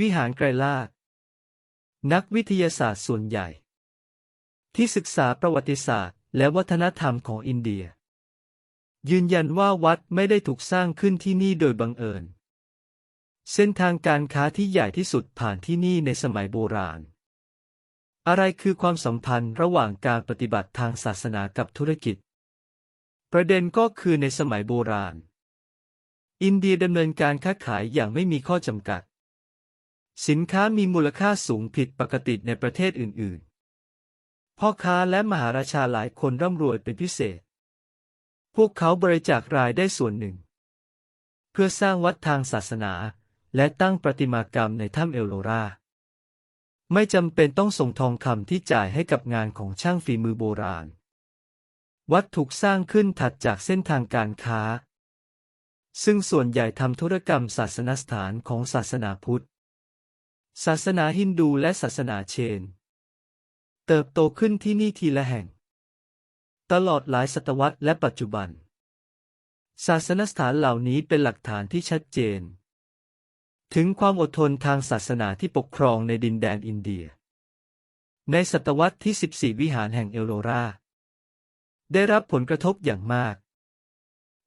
วิหารไกรลาดนักวิทยาศาสตร์ส่วนใหญ่ ที่ศึกษาประวัติศาสตร์ และวัฒนธรรมของอินเดีย ยืนยันว่าวัดไม่ได้ถูกสร้างขึ้นที่นี่โดยบังเอิญ เส้นทางการค้าที่ใหญ่ที่สุดผ่านที่นี่ในสมัยโบราณ อะไรคือความสัมพันธ์ระหว่างการปฏิบัติทางศาสนากับธุรกิจ ประเด็นก็คือในสมัยโบราณ อินเดียดำเนินการค้าขายอย่างไม่มีข้อจำกัด สินค้ามีมูลค่าสูงผิดปกติในประเทศอื่น ๆ พ่อค้าและมหาราชาหลายคนร่ำรวยเป็นพิเศษ พวกเขาบริจาครายได้ส่วนหนึ่ง เพื่อสร้างวัดทางศาสนา และตั้งประติมากรรมในถ้ำเอลโลรา ไม่จำเป็นต้องส่งทองคำที่จ่ายให้กับงานของช่างฝีมือโบราณ วัดถูกสร้างขึ้นถัดจากเส้นทางการค้า ซึ่งส่วนใหญ่ทำธุรกรรมศาสนสถานของศาสนาพุทธ ศาสนาฮินดูและศาสนาเชน เติบโตขึ้นที่นี่ทีละแห่ง ตลอดหลายศตวรรษและปัจจุบัน ศาสนสถานเหล่านี้เป็นหลักฐานที่ชัดเจน ถึงความอดทนทางศาสนาที่ปกครองในดินแดนอินเดีย ในศตวรรษที่ 14 วิหารแห่งเอลโลราได้รับผลกระทบอย่างมาก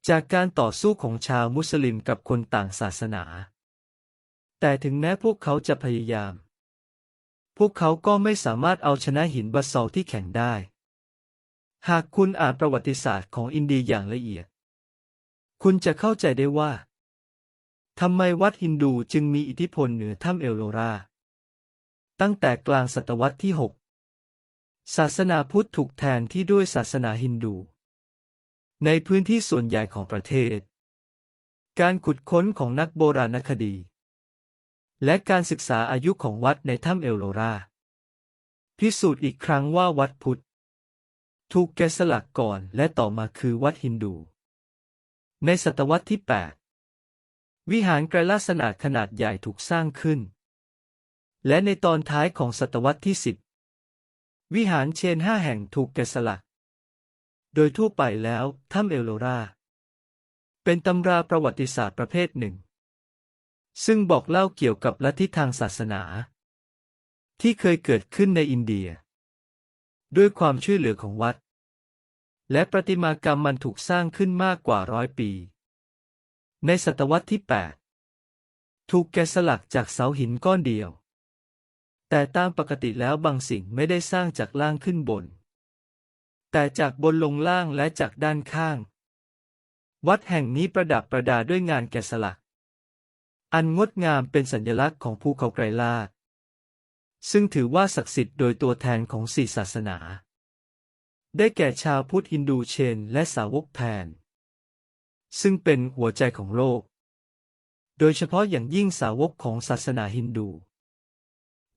จากการต่อสู้ของชาวมุสลิมกับคนต่างศาสนา แต่ถึงแม้พวกเขาจะพยายาม พวกเขาก็ไม่สามารถเอาชนะหินบัสซอลที่แข็งได้ หากคุณอ่านประวัติศาสตร์ของอินเดียอย่างละเอียด คุณจะเข้าใจได้ว่าทำไมวัดฮินดูจึงมีอิทธิพลเหนือถ้ำเอลโลรา ตั้งแต่กลางศตวรรษที่ 6 ศาสนาพุทธถูกแทนที่ด้วยศาสนาฮินดู ในพื้นที่ส่วนใหญ่ของประเทศ การขุดค้นของนักโบราณคดี และการศึกษาอายุของวัดในถ้ำเอลโลราพิสูจน์อีกครั้งว่าวัดพุทธ ถูกแกะสลักก่อนและต่อมาคือวัดฮินดู ในศตวรรษที่ 8 วิหารไกรลาษนาขนาดใหญ่ถูกสร้างขึ้น และในตอนท้ายของศตวรรษที่ 10 วิหารเชนห้าแห่งถูกแกะสลัก โดยทั่วไปแล้วถ้ำเอลโลรา เป็นตำราประวัติศาสตร์ประเภทหนึ่ง ซึ่งบอกเล่าเกี่ยวกับลัทธิทางศาสนา ที่เคยเกิดขึ้นในอินเดีย ด้วยความช่วยเหลือของวัด และประติมากรรมมันถูกสร้างขึ้นมากกว่าร้อยปี ในศตวรรษที่ 8 ถูกแกะสลักจากเสาหินก้อนเดียว แต่ตามปกติแล้วบางสิ่งไม่ได้สร้างจากล่างขึ้นบน แต่จากบนลงล่างและจากด้านข้าง วัดแห่งนี้ประดับประดาด้วยงานแกะสลัก อันงดงามเป็นสัญลักษณ์ของภูเขาไกรลาซึ่งถือว่าศักดิ์สิทธิ์โดยตัวแทนของสี่ศาสนา ได้แก่ชาวพุทธฮินดูเชนและสาวกแพน ซึ่งเป็นหัวใจของโลก โดยเฉพาะอย่างยิ่งสาวกของศาสนาฮินดู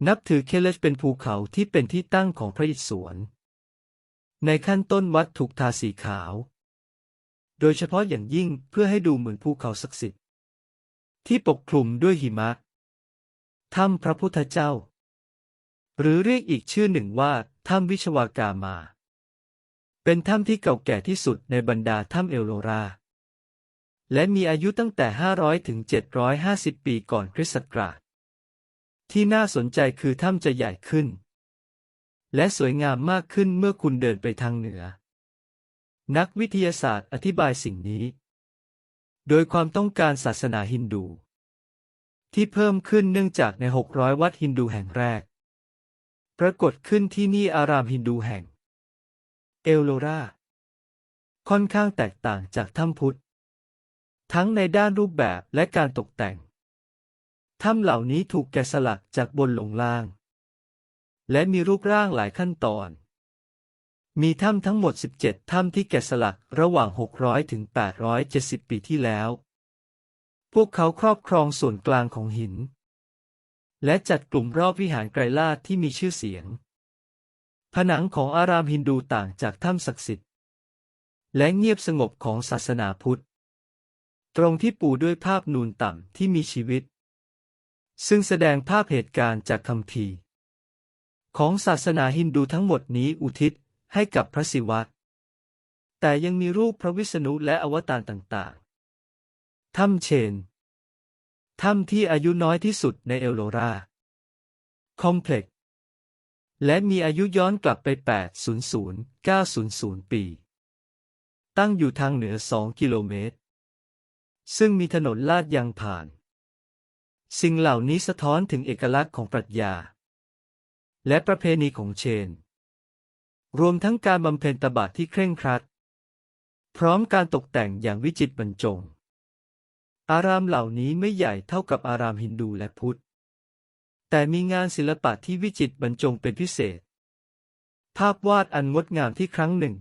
นับถือเคเลชเป็นภูเขาที่เป็นที่ตั้งของพระอิศวร ในขั้นต้นวัดถูกทาสีขาว โดยเฉพาะอย่างยิ่งเพื่อให้ดูเหมือนภูเขาศักดิ์สิทธิ์ ที่ปกคลุมด้วยหิมะ ถ้ำพระพุทธเจ้า หรือเรียกอีกชื่อหนึ่งว่าถ้ำวิชวากามา เป็นถ้ำที่เก่าแก่ที่สุดในบรรดาถ้ำเอลโลรา และมีอายุตั้งแต่ 500 ถึง 750 ปีก่อนคริสต์ศักราช ที่น่าสนใจคือถ้ำจะใหญ่ขึ้น และสวยงามมากขึ้นเมื่อคุณเดินไปทางเหนือ นักวิทยาศาสตร์อธิบายสิ่งนี้ โดยความต้องการศาสนาฮินดู ที่เพิ่มขึ้นเนื่องจากใน 600 วัดฮินดูแห่งแรก ปรากฏขึ้นที่นี่อารามฮินดูแห่ง เอลโลราค่อนข้างแตกต่างจากถ้ำพุทธ ทั้งในด้านรูปแบบและการตกแต่ง ถ้ำเหล่านี้ถูกแกะสลักจากบนลงล่าง และมีรูปร่างหลายขั้นตอน มีถ้ำทั้งหมด 17 ถ้ำที่แกะสลักระหว่าง 600 ถึง 870 ปีที่แล้ว พวกเขาครอบครองส่วนกลางของหิน และจัดกลุ่มรอบวิหารไกรลาดที่มีชื่อเสียง ผนังของอารามฮินดูต่างจากถ้ำศักดิ์สิทธิ์ และเงียบสงบของศาสนาพุทธ ตรงที่ปูด้วยภาพนูนต่ำที่มีชีวิต ซึ่งแสดงภาพเหตุการณ์จากคัมภีร์ของศาสนาฮินดูทั้งหมดนี้อุทิศ ให้กับพระศิวะ แต่ยังมีรูปพระวิษณุและอวตารต่างๆ ถ้ำเชน ถ้ำที่อายุน้อยที่สุดในเอลโลราคอมเพล็กซ์และมีอายุย้อนกลับไป 800-900 ปี ตั้งอยู่ทางเหนือ 2 กิโลเมตร ซึ่งมีถนนลาดยางผ่าน สิ่งเหล่านี้สะท้อนถึงเอกลักษณ์ของปรัชญา และประเพณีของเชน รวมทั้งการบำเพ็ญตบะที่เคร่งครัด พร้อมการตกแต่งอย่างวิจิตรบรรจง อารามเหล่านี้ไม่ใหญ่เท่ากับอารามฮินดูและพุทธ แต่มีงานศิลปะที่วิจิตรบรรจงเป็นพิเศษ ภาพวาดอันงดงามที่ครั้งหนึ่ง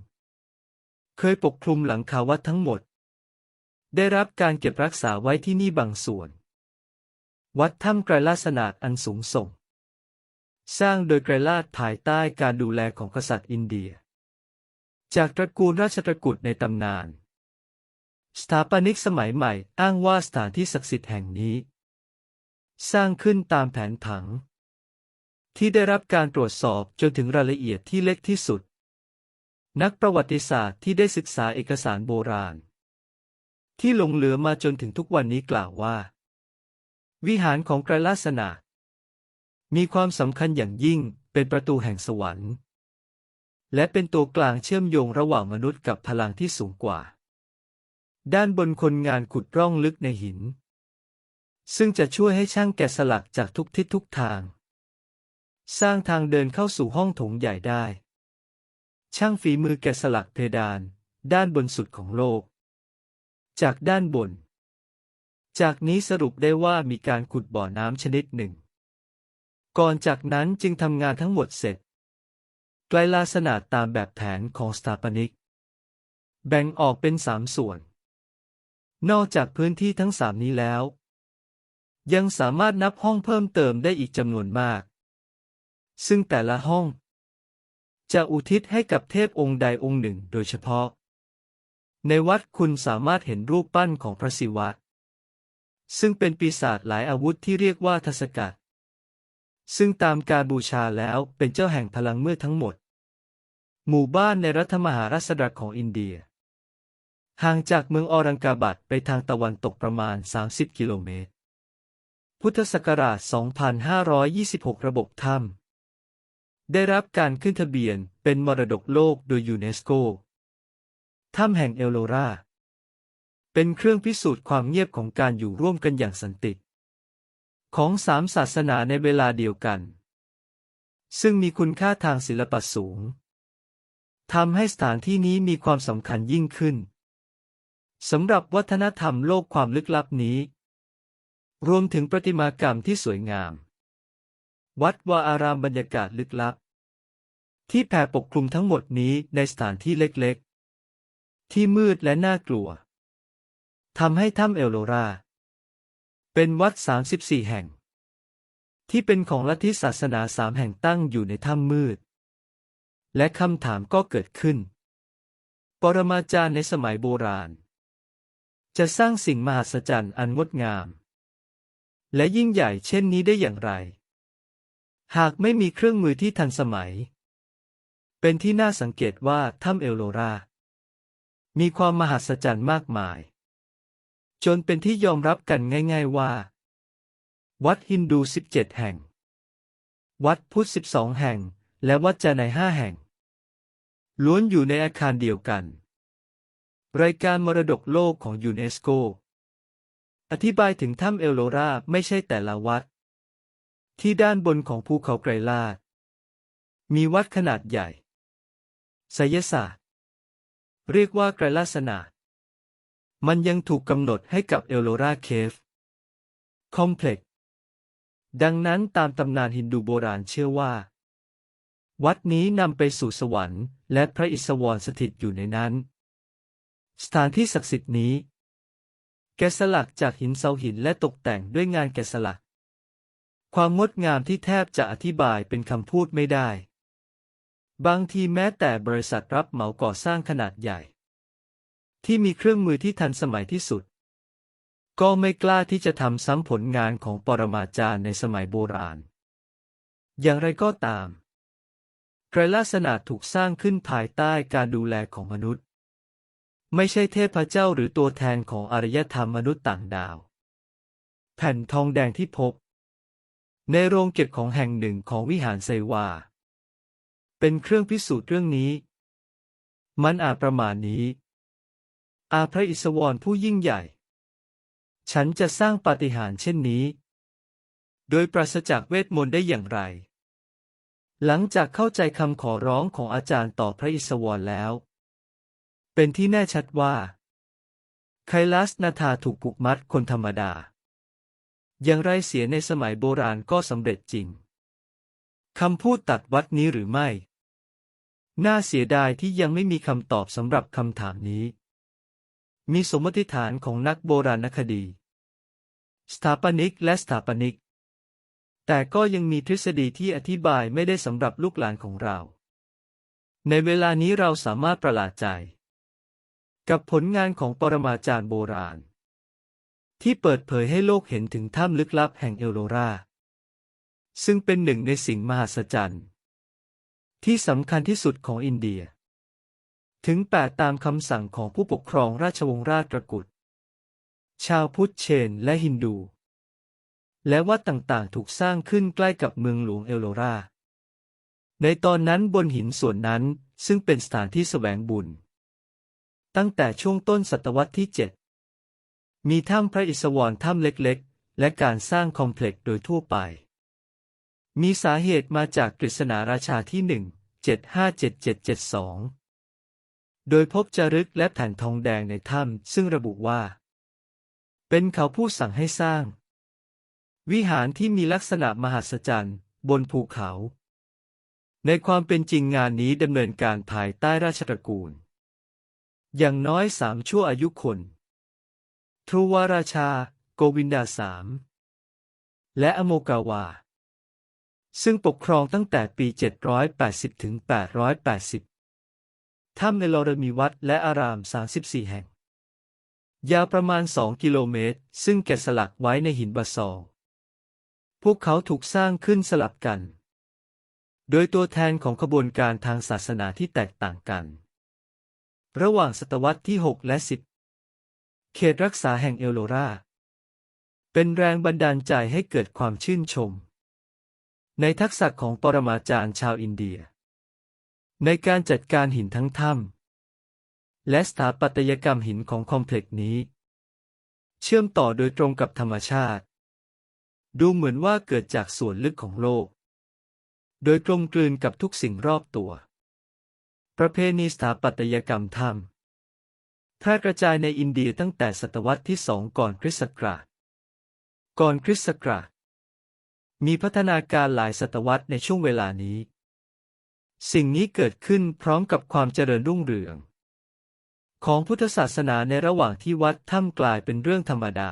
เคยปกคลุมหลังคาวัดทั้งหมด ได้รับการเก็บรักษาไว้ที่นี่บางส่วน วัดถ้ำไกรลาสนาดอันสูงส่ง สร้างโดยไกรลาดภายใต้การดูแลของกษัตริย์อินเดีย จากตระกูลราชตระกุดในตำนาน สถาปนิกสมัยใหม่อ้างว่าสถานที่ศักดิ์สิทธิ์แห่งนี้ สร้างขึ้นตามแผนผัง ที่ได้รับการตรวจสอบจนถึงรายละเอียดที่เล็กที่สุด นักประวัติศาสตร์ที่ได้ศึกษาเอกสารโบราณ ที่หลงเหลือมาจนถึงทุกวันนี้กล่าวว่า วิหารของไกรลาสนา มีความสำคัญอย่างยิ่งเป็นประตูแห่งสวรรค์ และเป็นตัวกลางเชื่อมโยงระหว่างมนุษย์กับพลังที่สูงกว่า ด้านบนคนงานขุดร่องลึกในหิน ซึ่งจะช่วยให้ช่างแกะสลักจากทุกทิศทุกทาง สร้างทางเดินเข้าสู่ห้องโถงใหญ่ได้ ช่างฝีมือแกะสลักเพดาน ด้านบนสุดของโลก จากด้านบน จากนี้สรุปได้ว่ามีการขุดบ่อน้ำชนิดหนึ่ง ก่อนจากนั้นจึงทำงานทั้งหมดเสร็จ ไกลลาสนาดตามแบบแผนของสถาปนิก แบ่งออกเป็นสามส่วน นอกจากพื้นที่ทั้งสามนี้แล้ว ยังสามารถนับห้องเพิ่มเติมได้อีกจำนวนมาก ซึ่งแต่ละห้อง จะอุทิศให้กับเทพองค์ใดองค์หนึ่งโดยเฉพาะ ในวัดคุณสามารถเห็นรูปปั้นของพระศิวะ ซึ่งเป็นปีศาจหลายอาวุธที่เรียกว่าทศกัณฐ์ ซึ่งตามการบูชาแล้วเป็นเจ้าแห่งพลังมืดทั้งหมด หมู่บ้านในรัฐมหาราชดรของอินเดีย ห่างจากเมืองออรังกาบัดไปทางตะวันตกประมาณ 30 กิโลเมตร พุทธศักราช 2526 ระบบถ้ำได้รับการขึ้นทะเบียนเป็นมรดกโลกโดยยูเนสโก ถ้ำแห่งเอลโลรา เป็นเครื่องพิสูจน์ความเงียบของการอยู่ร่วมกันอย่างสันติ ของสามศาสนาในเวลาเดียวกัน ซึ่งมีคุณค่าทางศิลปะสูงทำให้สถานที่นี้มีความสำคัญยิ่งขึ้นสำหรับวัฒนธรรมโลกความลึกลับนี้ รวมถึงประติมากรรมที่สวยงาม วัดวาอารามบรรยากาศลึกลับ ที่แผ่ปกคลุมทั้งหมดนี้ในสถานที่เล็กๆ ที่มืดและน่ากลัวทำให้ถ้ำเอลโลรา เป็นวัด 34 แห่ง ที่เป็นของลัทธิศาสนาสามแห่งตั้งอยู่ในถ้ำมืด และคำถามก็เกิดขึ้น ปรมาจารย์ในสมัยโบราณ จะสร้างสิ่งมหัศจรรย์อันงดงาม และยิ่งใหญ่เช่นนี้ได้อย่างไร หากไม่มีเครื่องมือที่ทันสมัย เป็นที่น่าสังเกตว่าถ้ำเอลโลรามีความมหัศจรรย์มากมาย จนเป็นที่ยอมรับกันง่าย ๆว่า วัดฮินดู 17 แห่ง วัดพุทธ 12 แห่ง และวัดจาในห้าแห่ง ล้วนอยู่ในอาคารเดียวกัน รายการมรดกโลกของยูเนสโก อธิบายถึงถ้ำเอลโลราไม่ใช่แต่ละวัด ที่ด้านบนของภูเขาไกรลาด มีวัดขนาดใหญ่ไสยศาสตร์ เรียกว่าไกรลาสนา มันยังถูกกำหนดให้กับเอลโลราเคฟคอมเพล็กซ์ดังนั้นตามตำนานฮินดูโบราณเชื่อว่า วัดนี้นำไปสู่สวรรค์และพระอิศวรสถิตอยู่ในนั้น สถานที่ศักดิ์สิทธิ์นี้ แกะสลักจากหินเสาหินและตกแต่งด้วยงานแกะสลัก ความงดงามที่แทบจะอธิบายเป็นคำพูดไม่ได้ บางทีแม้แต่บริษัทรับเหมาก่อสร้างขนาดใหญ่ ที่มีเครื่องมือที่ทันสมัยที่สุด ก็ไม่กล้าที่จะทำซ้ำผลงานของปรมาจารย์ในสมัยโบราณ อย่างไรก็ตามไกรลาสนาถถูกสร้างขึ้นภายใต้การดูแลของมนุษย์ ไม่ใช่เทพเจ้าหรือตัวแทนของอารยธรรมมนุษย์ต่างดาว แผ่นทองแดงที่พบ ในโรงเก็บของแห่งหนึ่งของวิหารไซวา เป็นเครื่องพิสูจน์เรื่องนี้ มันอาจประมาณนี้ อาพระอิศวรผู้ยิ่งใหญ่ ฉันจะสร้างปาฏิหาริย์เช่นนี้ โดยปราศจากเวทมนต์ได้อย่างไร หลังจากเข้าใจคำขอร้องของอาจารย์ต่อพระอิศวรแล้ว เป็นที่แน่ชัดว่า ไคลัสนาธาถูกผูกมัดคนธรรมดา อย่างไรเสียในสมัยโบราณก็สำเร็จจริงคำพูดตัดวัดนี้หรือไม่ น่าเสียดายที่ยังไม่มีคำตอบสำหรับคำถามนี้ มีสมมติฐานของนักโบราณคดี สถาปนิกและสถาปนิก แต่ก็ยังมีทฤษฎีที่อธิบายไม่ได้สำหรับลูกหลานของเรา ในเวลานี้เราสามารถประหลาดใจ กับผลงานของปรมาจารย์โบราณ ที่เปิดเผยให้โลกเห็นถึงถ้ำลึกลับแห่งเอลโลราซึ่งเป็นหนึ่งในสิ่งมหัศจรรย์ ที่สำคัญที่สุดของอินเดีย ถึงแปดตามคำสั่งของผู้ปกครองราชวงศ์ราชตระกุฎชาวพุทธเชนและฮินดู และวัดต่างๆถูกสร้างขึ้นใกล้กับเมืองหลวงเอลโลรา ในตอนนั้นบนหินส่วนนั้นซึ่งเป็นสถานที่แสวงบุญ ตั้งแต่ช่วงต้นศตวรรษที่ 7 มีถ้ำพระอิศวรถ้ำเล็กๆ และการสร้างคอมเพล็กซ์โดยทั่วไป มีสาเหตุมาจากกฤษณาราชาที่หนึ่ง757772 โดยพบจารึกและแผ่นทองแดงในถ้ำซึ่งระบุว่า เป็นเขาผู้สั่งให้สร้าง วิหารที่มีลักษณะมหัศจรรย์ บนภูเขา ในความเป็นจริงงานนี้ดำเนินการภายใต้ราชตระกูล อย่างน้อยสามชั่วอายุคนทรูวาราชา โกวินดาสามและอโมกาวา ซึ่งปกครองตั้งแต่ปี 780 ถึง 880 ถ้ำในลอรมีวัดและอาราม 34 แห่ง ยาวประมาณ 2 กิโลเมตร ซึ่งแกะสลักไว้ในหินบาซอลพวกเขาถูกสร้างขึ้นสลับกัน โดยตัวแทนของขบวนการทางศาสนาที่แตกต่างกัน ระหว่างศตวรรษที่ 6 และ 10 เขตรักษาแห่งเอลโลรา เป็นแรงบันดาลใจให้เกิดความชื่นชม ในทักษะของปรมาจารย์ชาวอินเดีย ในการจัดการหินทั้งถ้ำและสถาปัตยกรรมหินของคอมเพล็กซ์นี้ เชื่อมต่อโดยตรงกับธรรมชาติ ดูเหมือนว่าเกิดจากส่วนลึกของโลก โดยกลมกลืนกับทุกสิ่งรอบตัว ประเพณีสถาปัตยกรรมถ้ำแพร่กระจายในอินเดียตั้งแต่ศตวรรษที่สองก่อนคริสต์ศักราช ก่อนคริสต์ศักราชมีพัฒนาการหลายศตวรรษในช่วงเวลานี้ สิ่งนี้เกิดขึ้นพร้อมกับความเจริญรุ่งเรือง ของพุทธศาสนาในระหว่างที่วัดถ้ำกลายเป็นเรื่องธรรมดา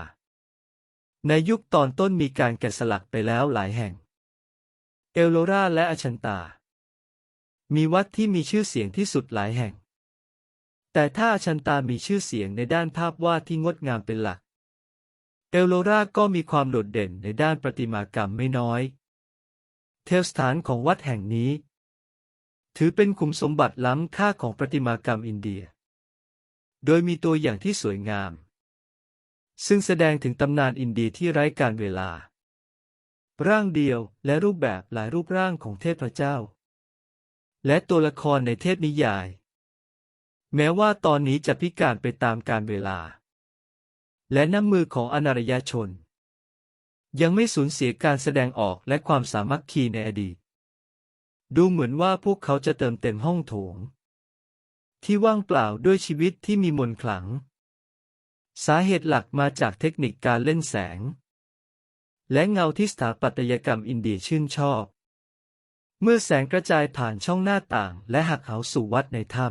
ในยุคตอนต้นมีการแกะสลักไปแล้วหลายแห่ง เอลโลราและอชันตา มีวัดที่มีชื่อเสียงที่สุดหลายแห่ง แต่ถ้าอชันตามีชื่อเสียงในด้านภาพวาดที่งดงามเป็นหลัก เอลโลราก็มีความโดดเด่นในด้านประติมากรรมไม่น้อย เทวสถานของวัดแห่งนี้ ถือเป็นขุมสมบัติล้ำค่าของประติมากรรมอินเดีย โดยมีตัวอย่างที่สวยงาม ซึ่งแสดงถึงตำนานอินเดียที่ไร้การเวลา ร่างเดียวและรูปแบบหลายรูปร่างของเทพเจ้า และตัวละครในเทพนิยาย แม้ว่าตอนนี้จะพิการไปตามการเวลา และน้ำมือของอนารยชน ยังไม่สูญเสียการแสดงออกและความสามัคคีในอดีต ดูเหมือนว่าพวกเขาจะเติมเต็มห้องโถง ที่ว่างเปล่าด้วยชีวิตที่มีมนต์ขลัง สาเหตุหลักมาจากเทคนิคการเล่นแสง และเงาที่สถาปัตยกรรมอินเดียชื่นชอบ เมื่อแสงกระจายผ่านช่องหน้าต่างและหักเหาสู่วัดในถ้